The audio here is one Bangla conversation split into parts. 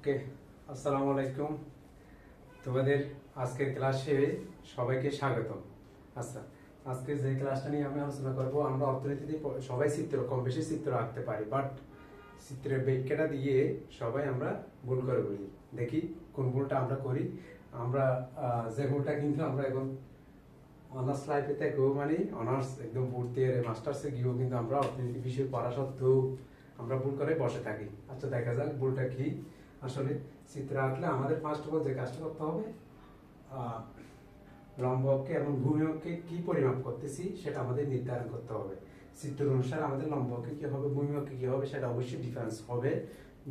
ওকে আসসালামু আলাইকুম তোমাদের আজকের ক্লাসে সবাইকে স্বাগত আচ্ছা আজকে যে ক্লাসটা নিয়ে আমি আলোচনা করব, আমরা অর্থনীতিতে সবাই চিত্র কম বেশি চিত্র আঁকতে পারি বাট চিত্রের ব্যাখ্যাটা দিয়ে সবাই আমরা ভুল করে বলি। দেখি কোন ভুলটা আমরা করি। আমরা যে ভুলটা কিন্তু আমরা এখন অনার্স লাইফে থেকেও মানে অনার্স একদম ভর্তি এর মাস্টার্সে গিয়েও কিন্তু আমরা অর্থনীতি বিষয় পড়া সত্ত্বেও আমরা ভুল করে বসে থাকি। আচ্ছা দেখা যাক ভুলটা কি। আসলে চিত্র আঁকলে আমাদের ফার্স্ট অফ অল যে কাজটা করতে হবে আহ, লম্বকে এবং ভূমিকে কি পরিমাপ করতেছি সেটা আমাদের নির্ধারণ করতে হবে। চিত্র অনুসারে আমাদের লম্বকে কি হবে ভূমিকে কি হবে সেটা অবশ্যই ডিফারেন্স হবে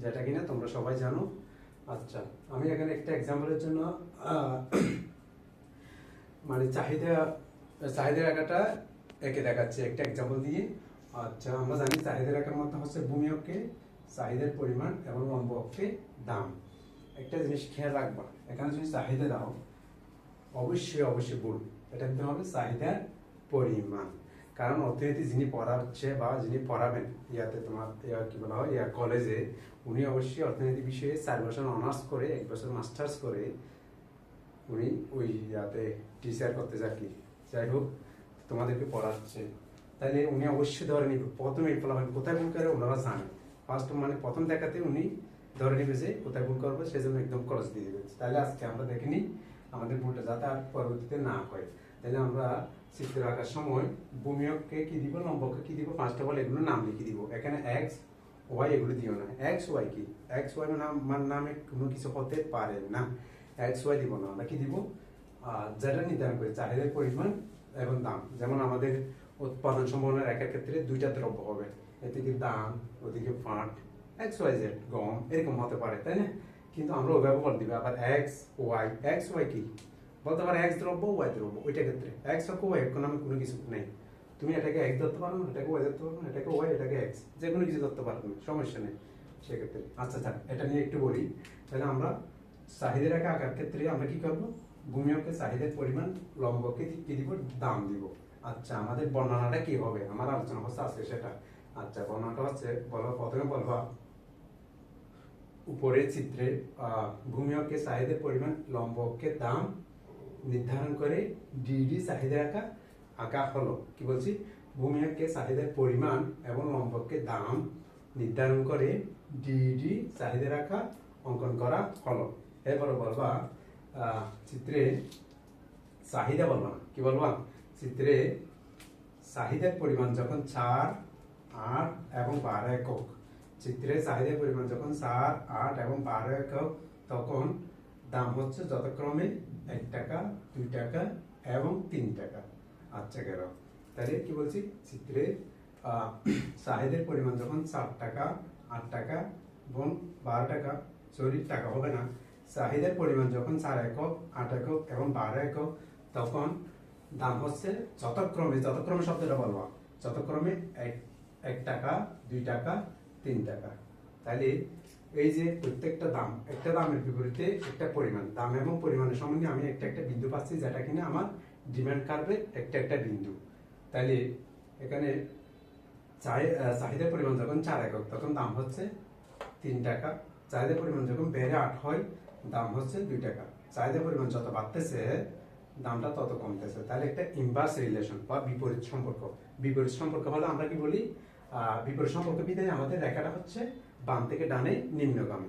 যেটা কিনা তোমরা সবাই জানো। আচ্ছা আমি এখানে একটা এক্সাম্পলের জন্য মানে চাহিদা চাহিদা রেখাটা একে দেখাচ্ছে একটা এক্সাম্পল দিয়ে। আচ্ছা আমরা জানি চাহিদা রেখার মধ্যে হচ্ছে ভূমি অক্ষে চাহিদার পরিমাণ এবং লম্ব দাম। একটা জিনিস খেয়াল রাখবা এখানে যদি চাহিদা দাও, অবশ্যই অবশ্যই ভুল। এটা দিতে হবে চাহিদার পরিমাণ কারণ অর্থনীতি যিনি পড়াচ্ছে বা যিনি পড়াবেন ইয়াতে তোমার ইয়া কি বলা হয়, ইয়া কলেজে, উনি অবশ্যই অর্থনীতি বিষয়ে চার বছর অনার্স করে, এক বছর মাস্টার্স করে উনি ওই ইয়াতে টিচার করতে চাকরি যাই হোক, তোমাদেরকে পড়াচ্ছে। তাহলে উনি অবশ্যই ধরে নিবে। প্রথমে ফলাফল কোথায় ভুল করে ওনারা জানে। ফার্স্ট মানে প্রথম দেখাতে উনি ধরে নেবে যে কোথায় ভুল করবে সেজন্য একদম খরচ দিয়ে দেবে তাহলে আজকে আমরা দেখিনি, আমাদের ভুলটা যাতে আর পরবর্তীতে না হয়। তাহলে আমরা চিত্র আঁকার সময় ভূমিয়ককে কি দিব লম্বকে কি দিব ফার্স্ট অফ অল এগুলো নাম লিখে দিব। এখানে এক্স ওয়াই এগুলো দিও না। এক্স ওয়াই কি? এক্স ওয়াই নাম মানে নামে কোনো কিছু হতে পারে না। এক্স ওয়াই দিব না। আমরা কি দিব? যেটা নির্ধারণ করি, চাহিদার পরিমাণ এবং দাম। যেমন আমাদের উৎপাদন সম্ভাবনার একের ক্ষেত্রে দুইটা দ্রব্য হবে। এদিকে দাম ওদিকে ফান্ড এক্স ওয়াই জেড গম, এরকম হতে পারে, তাই না? কিন্তু আমরা ওইভাবে বলে দিবে আবার এক্স ওয়াই এক্স ওয়াই কি? বলতে পারে এক্স দ্রব্য ওয়াই দ্রব্য, ওইটা ক্ষেত্রে। এক্স অক্ষ ওয়াই অক্ষ নামে কোনো কিছু নেই। তুমি এটাকে এক্স ধরতে পারো না, এটাকে ওয়াই ধরতে পারো না, এটাকে ওয়াই এটাকে এক্স যে কোনো কিছু ধরতে পারো না সমস্যা নেই। সেক্ষেত্রে আচ্ছা থাক এটা নিয়ে একটু বলি। তাহলে আমরা চাহিদা রেখা আঁকার ক্ষেত্রে আমরা কি করব? ভূমিয়কে চাহিদার পরিমাণ লম্বকে কি দিব? দাম দিব। আচ্ছা আমাদের বর্ণনাটা কি হবে? আমার আলোচনা হচ্ছে আজকে সেটা। আচ্ছা বর্ণনাটা হচ্ছে, বলো, প্রথমে বলবা, উপরের চিত্রে ভূমি ভূমিয়কে চাহিদার পরিমাণ লম্বকে দাম নির্ধারণ করে ডিডি চাহিদা আঁকা আঁকা হলো। কি বলছি? ভূমিয়কে চাহিদার পরিমাণ এবং লম্বকে দাম নির্ধারণ করে ডিডি চাহিদা রাখা অঙ্কন করা হলো। এরপরে বলবা চিত্রে চাহিদা বলবা। কি বলবা? চিত্রে চাহিদার পরিমাণ যখন চার আট এবং বারো একক। চিত্রে চাহিদার পরিমাণ যখন চার আট এবং বারো একক, তখন দাম হচ্ছে যথাক্রমে এক টাকা, দুই টাকা এবং তিন টাকা। আচ্ছা গেল। তাহলে কি বলছি? চিত্রে চাহিদার পরিমাণ যখন চার টাকা, আট টাকা এবং বারো টাকা, সরি, টাকা হবে না। চাহিদার পরিমাণ যখন চার একক, আট একক এবং বারো একক, তখন দাম হচ্ছে যথাক্রমে যথাক্রমে শব্দটা বলবা। যথাক্রমে এক এক টাকা, দুই টাকা, তিন টাকা। তাহলে এই যে প্রত্যেকটা দাম, একটা দামের বিপরীতে একটা পরিমাণ, দাম এবং পরিমাণের সম্বন্ধে আমি একটা একটা বিন্দু পাচ্ছি যেটা কিনা আমার ডিমান্ড কার্ভের একটা একটা বিন্দু। তাহলে এখানে চাহিদার পরিমাণ যখন চার একক, তখন দাম হচ্ছে তিন টাকা। চাহিদার পরিমাণ যখন বেড়ে আট হয়, দাম হচ্ছে দুই টাকা। চাহিদার পরিমাণ যত বাড়তেছে, দামটা তত কমতেছে। তাহলে একটা ইনভার্স রিলেশন বা বিপরীত সম্পর্ক। বিপরীত সম্পর্ক হলে আমরা কি বলি? বিপরীত সম্পর্ক বিধায় আমাদের রেখাটা হচ্ছে বাম থেকে ডানে নিম্নগামী।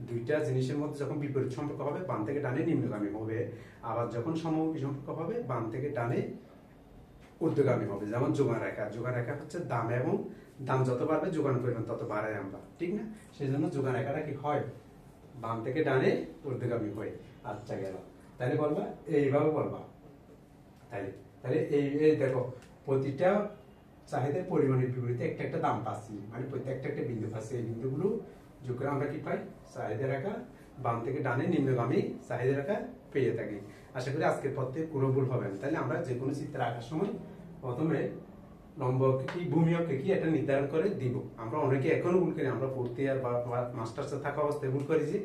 দুইটা জিনিসের মধ্যে যখন বিপরীত সম্পর্ক হবে, বাম থেকে ডানে নিম্নগামী হবে। আবার যখন সমমুখী সম্পর্ক হবে, বাম থেকে ডানে ঊর্ধ্বগামী হবে। যেমন যোগান রেখা। যোগান রেখা হচ্ছে দাম এবং দাম যত বাড়বে, যোগান পরিমাণ তত বাড়ায় আমরা। ঠিক না? সেই জন্য যোগান রেখাটা কি হয়? বাম থেকে ডানে ঊর্ধ্বগামী হয়। আচ্ছা গেল। তাহলে বলবা, এইভাবে বলবা। তাহলে তাহলে এই দেখো, প্রতিটা চাহিদার পরিমাণের বিপরীতে একটা একটা দাম পাচ্ছি। মানে প্রত্যেকটা একটা বিন্দু পাচ্ছি। এই বিন্দুগুলো যোগ করে আমরা কি পাই? চাহিদা রেখা বাম থেকে ডানে নিম্নগামী চাহিদা রেখা পেয়ে থাকি। আশা করি আজকের পর থেকে কোনো ভুল হবে না। তাহলে আমরা যে কোনো চিত্র আঁকার সময় প্রথমে লম্বকে কি, ভূমিয়কে কি এটা নির্ধারণ করে দিব। আমরা অনেকে এখনও ভুল করি আমরা ফোর্থ ইয়ার বা মাস্টার্সে থাকা অবস্থায় ভুল করেছি।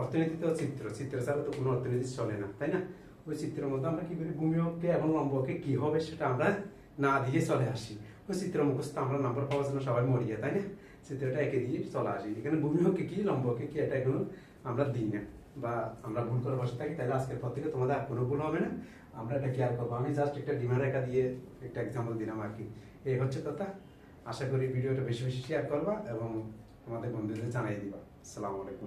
অর্থনীতিতে চিত্র। চিত্র ছাড়া তো কোনো অর্থনীতি চলে না, তাই না? ওই চিত্রের মধ্যে আমরা কি করি? ভূমিয়কে এবং লম্বকে কি হবে সেটা আমরা না দিয়ে চলে আসি। ওই চিত্র মুখস্থ আমরা নাম্বার পাওয়ার জন্য সবাই মরিয়া, তাই না? চিত্রটা এঁকে দিয়ে চলে আসি। এখানে ভূমিহকে কি, লম্বকে কি, এটা এখনও আমরা দিই না বা আমরা ভুল করে বসে থাকি, তাহলে আজকের পর থেকে তোমাদের আর কোনো ভুল হবে না। আমরা এটা কেয়ার করব। আমি জাস্ট একটা ডিমার রেখা দিয়ে একটা এক্সাম্পল দিলাম আর কি। এই হচ্ছে কথা। আশা করি ভিডিওটা বেশি বেশি শেয়ার করবা এবং তোমাদের বন্ধুদের জানাই দিবা। আসসালামু আলাইকুম।